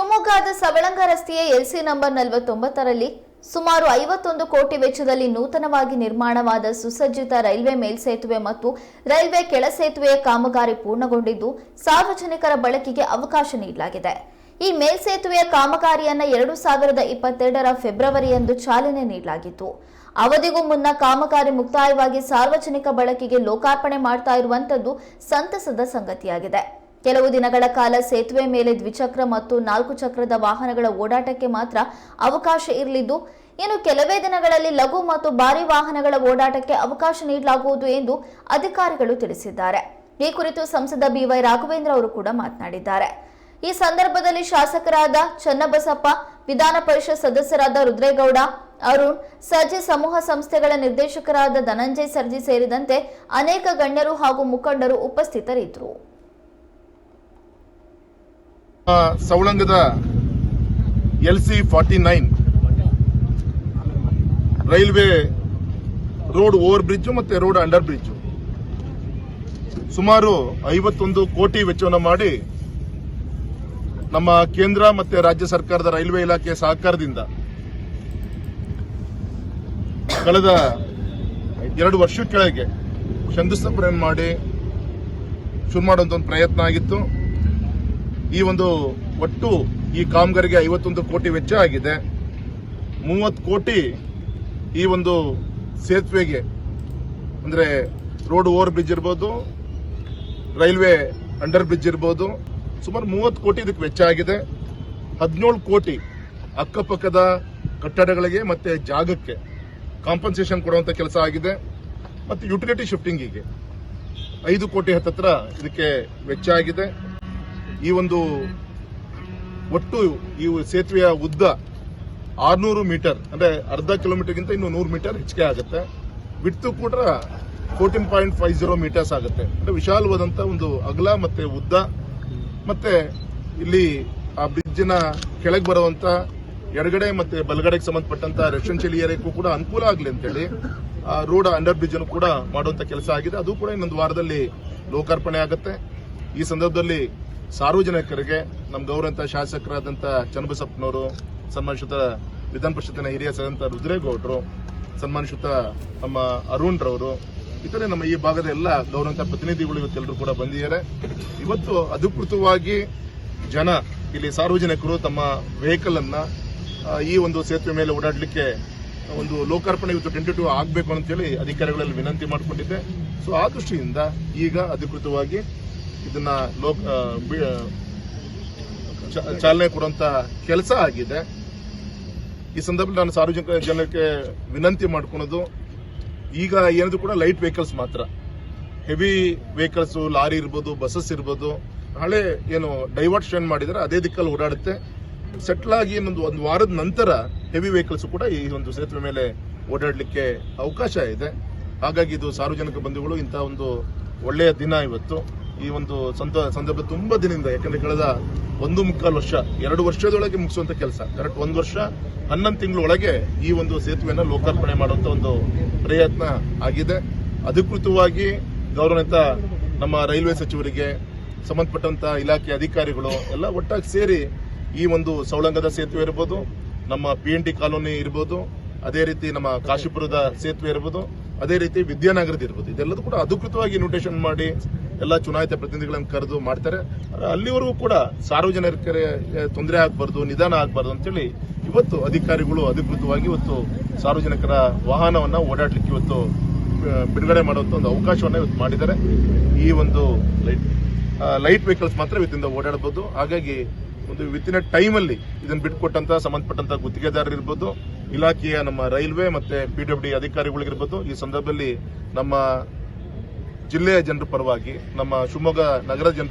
ಶಿವಮೊಗ್ಗದ ಸವಳಂಗ ರಸ್ತೆಯ LC number ನಲವತ್ತೊಂಬತ್ತರಲ್ಲಿ ಸುಮಾರು ಐವತ್ತೊಂದು ಕೋಟಿ ವೆಚ್ಚದಲ್ಲಿ ನೂತನವಾಗಿ ನಿರ್ಮಾಣವಾದ ಸುಸಜ್ಜಿತ ರೈಲ್ವೆ ಮೇಲ್ಸೇತುವೆ ಮತ್ತು ರೈಲ್ವೆ ಕೆಳಸೇತುವೆಯ ಕಾಮಗಾರಿ ಪೂರ್ಣಗೊಂಡಿದ್ದು ಸಾರ್ವಜನಿಕರ ಬಳಕೆಗೆ ಅವಕಾಶ ನೀಡಲಾಗಿದೆ. ಈ ಮೇಲ್ಸೇತುವೆಯ ಕಾಮಗಾರಿಯನ್ನು ಎರಡು ಸಾವಿರದ ಇಪ್ಪತ್ತೆರಡರ ಫೆಬ್ರವರಿಯಂದು ಚಾಲನೆ ನೀಡಲಾಗಿತ್ತು. ಅವಧಿಗೂ ಮುನ್ನ ಕಾಮಗಾರಿ ಮುಕ್ತಾಯವಾಗಿ ಸಾರ್ವಜನಿಕ ಬಳಕೆಗೆ ಲೋಕಾರ್ಪಣೆ ಮಾಡ್ತಾ ಇರುವಂತದ್ದು ಸಂತಸದ ಸಂಗತಿಯಾಗಿದೆ. ಕೆಲವು ದಿನಗಳ ಕಾಲ ಸೇತುವೆ ಮೇಲೆ ದ್ವಿಚಕ್ರ ಮತ್ತು ನಾಲ್ಕು ಚಕ್ರದ ವಾಹನಗಳ ಓಡಾಟಕ್ಕೆ ಮಾತ್ರ ಅವಕಾಶ ಇರಲಿದ್ದು, ಇನ್ನು ಕೆಲವೇ ದಿನಗಳಲ್ಲಿ ಲಘು ಮತ್ತು ಭಾರಿ ವಾಹನಗಳ ಓಡಾಟಕ್ಕೆ ಅವಕಾಶ ನೀಡಲಾಗುವುದು ಎಂದು ಅಧಿಕಾರಿಗಳು ತಿಳಿಸಿದ್ದಾರೆ. ಈ ಕುರಿತು ಸಂಸದ ಬಿವೈ ರಾಘವೇಂದ್ರ ಅವರು ಕೂಡ ಮಾತನಾಡಿದ್ದಾರೆ. ಈ ಸಂದರ್ಭದಲ್ಲಿ ಶಾಸಕರಾದ ಚನ್ನಬಸಪ್ಪ, ವಿಧಾನ ಪರಿಷತ್ ಸದಸ್ಯರಾದ ರುದ್ರೇಗೌಡ, ಅರುಣ್, ಸರ್ಜಿ ಸಮೂಹ ಸಂಸ್ಥೆಗಳ ನಿರ್ದೇಶಕರಾದ ಧನಂಜಯ್ ಸರ್ಜಿ ಸೇರಿದಂತೆ ಅನೇಕ ಗಣ್ಯರು ಹಾಗೂ ಮುಖಂಡರು ಉಪಸ್ಥಿತರಿದ್ದರು. ಸವಳಂಗದ L C forty nine railway road over bridge ಮತ್ತೆ ರೋಡ್ ಅಂಡರ್ ಬ್ರಿಡ್ಜ್ ಸುಮಾರು ಐವತ್ತೊಂದು ಕೋಟಿ ವೆಚ್ಚವನ್ನು ಮಾಡಿ ನಮ್ಮ ಕೇಂದ್ರ ಮತ್ತೆ ರಾಜ್ಯ ಸರ್ಕಾರದ ರೈಲ್ವೆ ಇಲಾಖೆ ಸಹಕಾರದಿಂದ ಕಳೆದ ಎರಡು ವರ್ಷ ಕೆಳಗೆ ಶಂಕುಸ್ಥಾಪನೆ ಮಾಡಿ ಶುರು ಮಾಡುವಂತ ಒಂದು ಪ್ರಯತ್ನ ಆಗಿತ್ತು. ಈ ಒಂದು ಒಟ್ಟು ಈ ಕಾಮಗಾರಿಗೆ ಐವತ್ತೊಂದು ಕೋಟಿ ವೆಚ್ಚ ಆಗಿದೆ. ಮೂವತ್ತು ಕೋಟಿ ಈ ಒಂದು ಸೇತುವೆಗೆ, ಅಂದ್ರೆ ರೋಡ್ ಓವರ್ ಬ್ರಿಡ್ಜ್ ಇರ್ಬೋದು, ರೈಲ್ವೆ ಅಂಡರ್ ಬ್ರಿಡ್ಜ್ ಇರ್ಬೋದು, ಸುಮಾರು ಮೂವತ್ತು ಕೋಟಿ ಇದಕ್ಕೆ ವೆಚ್ಚ ಆಗಿದೆ. ಹದಿನೇಳು ಕೋಟಿ ಅಕ್ಕಪಕ್ಕದ ಕಟ್ಟಡಗಳಿಗೆ ಮತ್ತೆ ಜಾಗಕ್ಕೆ ಕಾಂಪನ್ಸೇಷನ್ ಕೊಡುವಂತ ಕೆಲಸ ಆಗಿದೆ. ಮತ್ತೆ ಯುಟಿಲಿಟಿ ಶಿಫ್ಟಿಂಗಿಗೆ ಐದು ಕೋಟಿ ಹತ್ತತ್ರ ಇದಕ್ಕೆ ವೆಚ್ಚ ಆಗಿದೆ. ಈ ಒಂದು ಒಟ್ಟು ಈ ಸೇತುವೆಯ ಉದ್ದ ಆರ್ನೂರು ಮೀಟರ್, ಅಂದ್ರೆ ಅರ್ಧ ಕಿಲೋಮೀಟರ್ಗಿಂತ ಇನ್ನು ನೂರು ಮೀಟರ್ ಹೆಚ್ಚಿಗೆ ಆಗುತ್ತೆ. ಬಿಟ್ಟು ಕೂಡ fourteen point five zero metres ಆಗುತ್ತೆ. ಅಂದ್ರೆ ವಿಶಾಲವಾದಂತ ಒಂದು ಅಗಲ ಮತ್ತೆ ಉದ್ದ. ಮತ್ತೆ ಇಲ್ಲಿ ಆ ಬ್ರಿಡ್ಜಿನ ಕೆಳಗೆ ಬರುವಂತ ಎಡಗಡೆ ಮತ್ತೆ ಬಲಗಡೆಗೆ ಸಂಬಂಧಪಟ್ಟಂತ ರೆಸಿಡೆನ್ಷಿಯಲ್ ಏರಿಯಾಕ್ಕೂ ಕೂಡ ಅನುಕೂಲ ಆಗಲಿ ಅಂತೇಳಿ, ಆ ರೋಡ್ ಅಂಡರ್ ಬ್ರಿಡ್ಜ್ ಅನ್ನು ಕೂಡ ಮಾಡುವಂತ ಕೆಲಸ ಆಗಿದೆ. ಅದು ಕೂಡ ಇನ್ನೊಂದು ವಾರದಲ್ಲಿ ಲೋಕಾರ್ಪಣೆ ಆಗುತ್ತೆ. ಈ ಸಂದರ್ಭದಲ್ಲಿ ಸಾರ್ವಜನಿಕರಿಗೆ ನಮ್ಮ ಗೌರವಂತ ಶಾಸಕರಾದಂಥ ಚನ್ನಬಸಪ್ಪನವರು ಸನ್ಮಾನಿಸುತ್ತ ವಿಧಾನ ಪರಿಷತ್ತಿನ ಹಿರಿಯ ಸದಂತ ರುದ್ರೇಗೌಡರು ಸನ್ಮಾನಿಸುತ್ತ ನಮ್ಮ ಅರುಣ್ ರವರು ಇತರೆ ನಮ್ಮ ಈ ಭಾಗದ ಎಲ್ಲ ಗೌರವಂತ ಪ್ರತಿನಿಧಿಗಳು ಇವತ್ತೆಲ್ಲರೂ ಕೂಡ ಬಂದಿದ್ದಾರೆ. ಇವತ್ತು ಅಧಿಕೃತವಾಗಿ ಜನ, ಇಲ್ಲಿ ಸಾರ್ವಜನಿಕರು ತಮ್ಮ ವೆಹಿಕಲ್ ಅನ್ನ ಈ ಒಂದು ಸೇತುವೆ ಮೇಲೆ ಓಡಾಡಲಿಕ್ಕೆ ಒಂದು ಲೋಕಾರ್ಪಣೆ ಇವತ್ತು ಟೆಂಟೇಟಿವ್ ಆಗಬೇಕು ಅಂತೇಳಿ ಅಧಿಕಾರಿಗಳಲ್ಲಿ ವಿನಂತಿ ಮಾಡಿಕೊಂಡಿದ್ದೆ. ಸೊ ಆ ದೃಷ್ಟಿಯಿಂದ ಈಗ ಅಧಿಕೃತವಾಗಿ ಇದನ್ನ ಲೋಕ ಚಾಲನೆ ಕೊಡುವಂತ ಕೆಲಸ ಆಗಿದೆ. ಈ ಸಂದರ್ಭದಲ್ಲಿ ನಾನು ಸಾರ್ವಜನಿಕ ಜನಕ್ಕೆ ವಿನಂತಿ ಮಾಡ್ಕೊಳೋದು, ಈಗ ಏನಿದ್ರು ಕೂಡ ಲೈಟ್ ವೆಹಿಕಲ್ಸ್ ಮಾತ್ರ. ಹೆವಿ ವೆಹಿಕಲ್ಸು ಲಾರಿ ಇರ್ಬೋದು ಬಸ್ಸಸ್ ಇರ್ಬೋದು, ಹಳೆ ಏನು ಡೈವರ್ಷನ್ ಮಾಡಿದರೆ ಅದೇ ದಿಕ್ಕಲ್ಲಿ ಓಡಾಡುತ್ತೆ. ಸೆಟ್ಲ್ ಆಗಿ ಒಂದು ವಾರದ ನಂತರ ಹೆವಿ ವೆಹಿಕಲ್ಸ್ ಕೂಡ ಈ ಒಂದು ಸೇತುವೆ ಮೇಲೆ ಓಡಾಡಲಿಕ್ಕೆ ಅವಕಾಶ ಇದೆ. ಹಾಗಾಗಿ ಇದು ಸಾರ್ವಜನಿಕ ಬಂಧುಗಳು ಇಂಥ ಒಂದು ಒಳ್ಳೆಯ ದಿನ ಇವತ್ತು. ಈ ಒಂದು ಸಂತ ಸಂದರ್ಭ ತುಂಬಾ ದಿನದಿಂದ, ಯಾಕಂದ್ರೆ ಕಳೆದ ಒಂದು ಮುಕ್ಕಾಲು ವರ್ಷ, ಎರಡು ವರ್ಷದೊಳಗೆ ಮುಗಿಸುವಂತ ಕೆಲಸ. ಕರೆಕ್ಟ್ ಒಂದು ವರ್ಷ, ಹನ್ನೊಂದು ತಿಂಗಳ ಒಳಗೆ ಈ ಒಂದು ಸೇತುವೆಯನ್ನು ಲೋಕಾರ್ಪಣೆ ಮಾಡುವಂತ ಒಂದು ಪ್ರಯತ್ನ ಆಗಿದೆ. ಅಧಿಕೃತವಾಗಿ ಗೌರವಿತ ನಮ್ಮ ರೈಲ್ವೆ ಸಚಿವರಿಗೆ, ಸಂಬಂಧಪಟ್ಟಂತ ಇಲಾಖೆ ಅಧಿಕಾರಿಗಳು ಎಲ್ಲ ಒಟ್ಟಾಗಿ ಸೇರಿ ಈ ಒಂದು ಸೌಳಂಗದ ಸೇತುವೆ ಇರ್ಬೋದು, ನಮ್ಮ ಪಿ ಎನ್ ಟಿ ಕಾಲೋನಿ ಇರ್ಬೋದು, ಅದೇ ರೀತಿ ನಮ್ಮ ಕಾಶಿಪುರದ ಸೇತುವೆ ಇರ್ಬೋದು, ಅದೇ ರೀತಿ ವಿದ್ಯಾನಗರದ ಇರ್ಬೋದು. ಇದೆಲ್ಲದೂ ಕೂಡ ಅಧಿಕೃತವಾಗಿ ಇನ್ವಿಟೇಷನ್ ಮಾಡಿ ಎಲ್ಲ ಚುನಾಯಿತ ಪ್ರತಿನಿಧಿಗಳನ್ನು ಕರೆದು ಮಾಡ್ತಾರೆ. ಅಲ್ಲಿವರೆಗೂ ಕೂಡ ಸಾರ್ವಜನಿಕರೇ ತೊಂದರೆ ಆಗಬಾರ್ದು, ನಿಧಾನ ಆಗಬಾರ್ದು ಅಂತೇಳಿ ಇವತ್ತು ಅಧಿಕಾರಿಗಳು ಅಧಿಕೃತವಾಗಿ ಇವತ್ತು ಸಾರ್ವಜನಿಕರ ವಾಹನವನ್ನ ಓಡಾಡಲಿಕ್ಕೆ ಇವತ್ತು ಬಿಡುಗಡೆ ಮಾಡುವಂತ ಒಂದು ಅವಕಾಶವನ್ನ ಇವತ್ತು ಮಾಡಿದ್ದಾರೆ. ಈ ಒಂದು ಲೈಟ್ ಲೈಟ್ ವೆಹಿಕಲ್ಸ್ ಮಾತ್ರ ಇವತ್ತಿಂದ ಓಡಾಡ್ಬೋದು. ಹಾಗಾಗಿ ಒಂದು ವಿತಿನ್ ಎ ಟೈಮ್ ಅಲ್ಲಿ ಇದನ್ನು ಸಂಬಂಧಪಟ್ಟಂತ ಗುತ್ತಿಗೆದಾರರು ಇರ್ಬೋದು, ಇಲಾಖೆಯ ನಮ್ಮ ರೈಲ್ವೆ ಮತ್ತೆ ಪಿ ಡಬ್ಲ್ಯೂ ಡಿ ಅಧಿಕಾರಿಗಳಿರ್ಬೋದು ಈ ಸಂದರ್ಭದಲ್ಲಿ ನಮ್ಮ ಜಿಲ್ಲೆಯ ಜನರ ಪರವಾಗಿ ನಮ್ಮ ಶಿವಮೊಗ್ಗ ನಗರ ಜನರ